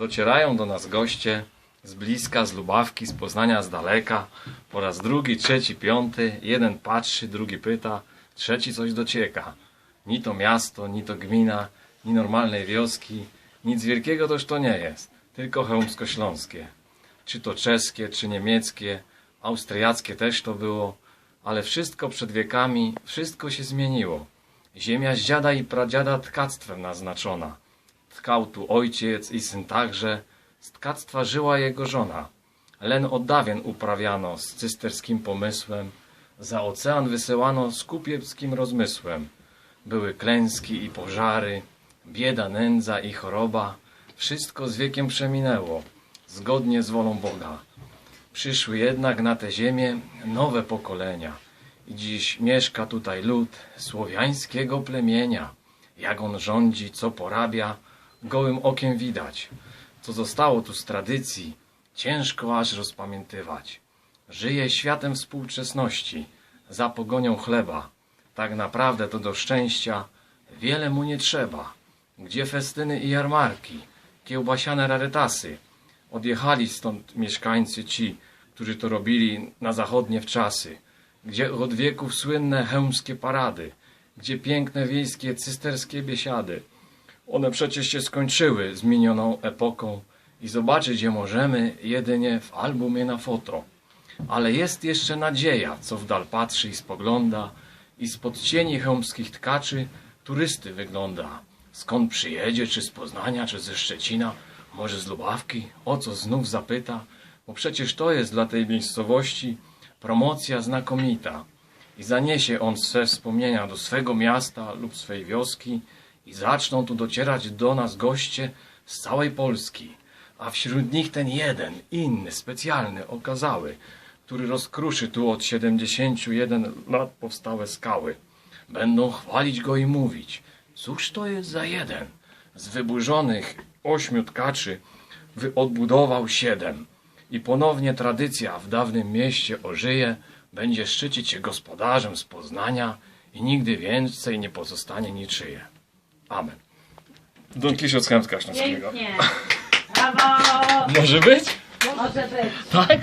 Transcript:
Docierają do nas goście z bliska, z Lubawki, z Poznania, z daleka. Po raz drugi, trzeci, piąty. Jeden patrzy, drugi pyta, trzeci coś docieka. Ni to miasto, ni to gmina, ni normalnej wioski. Nic wielkiego toż to nie jest, tylko chełmsko-śląskie. Czy to czeskie, czy niemieckie, austriackie też to było, ale wszystko przed wiekami, wszystko się zmieniło. Ziemia z dziada i pradziada tkactwem naznaczona. Tkał tu ojciec i syn także, z tkactwa żyła jego żona. Len od dawien uprawiano z cysterskim pomysłem, za ocean wysyłano z kupieckim rozmysłem. Były klęski i pożary, bieda, nędza i choroba, wszystko z wiekiem przeminęło, zgodnie z wolą Boga. Przyszły jednak na tę ziemię nowe pokolenia i dziś mieszka tutaj lud słowiańskiego plemienia. Jak on rządzi, co porabia, gołym okiem widać. Co zostało tu z tradycji, ciężko aż rozpamiętywać. Żyje światem współczesności, za pogonią chleba. Tak naprawdę to do szczęścia wiele mu nie trzeba. Gdzie festyny i jarmarki, kiełbasiane rarytasy. Odjechali stąd mieszkańcy ci, którzy to robili na zachodnie wczasy. Gdzie od wieków słynne chełmskie parady, gdzie piękne wiejskie cysterskie biesiady. One przecież się skończyły z minioną epoką i zobaczyć je możemy jedynie w albumie na foto. Ale jest jeszcze nadzieja, co w dal patrzy i spogląda i spod cieni chełmskich tkaczy turysty wygląda. Skąd przyjedzie, czy z Poznania, czy ze Szczecina, może z Lubawki, o co znów zapyta, bo przecież to jest dla tej miejscowości promocja znakomita. I zaniesie on swe wspomnienia do swego miasta lub swej wioski i zaczną tu docierać do nas goście z całej Polski. A wśród nich ten jeden, inny, specjalny, okazały, który rozkruszy tu od 71 lat powstałe skały. Będą chwalić go i mówić, cóż to jest za jeden? Z wyburzonych ośmiu tkaczy wy odbudował siedem. I ponownie tradycja w dawnym mieście ożyje, będzie szczycić się gospodarzem z Poznania i nigdy więcej nie pozostanie niczyje. Amen. Don Kisiot z Śląskiego. Pięknie. Brawo! Może być? Może być. Tak?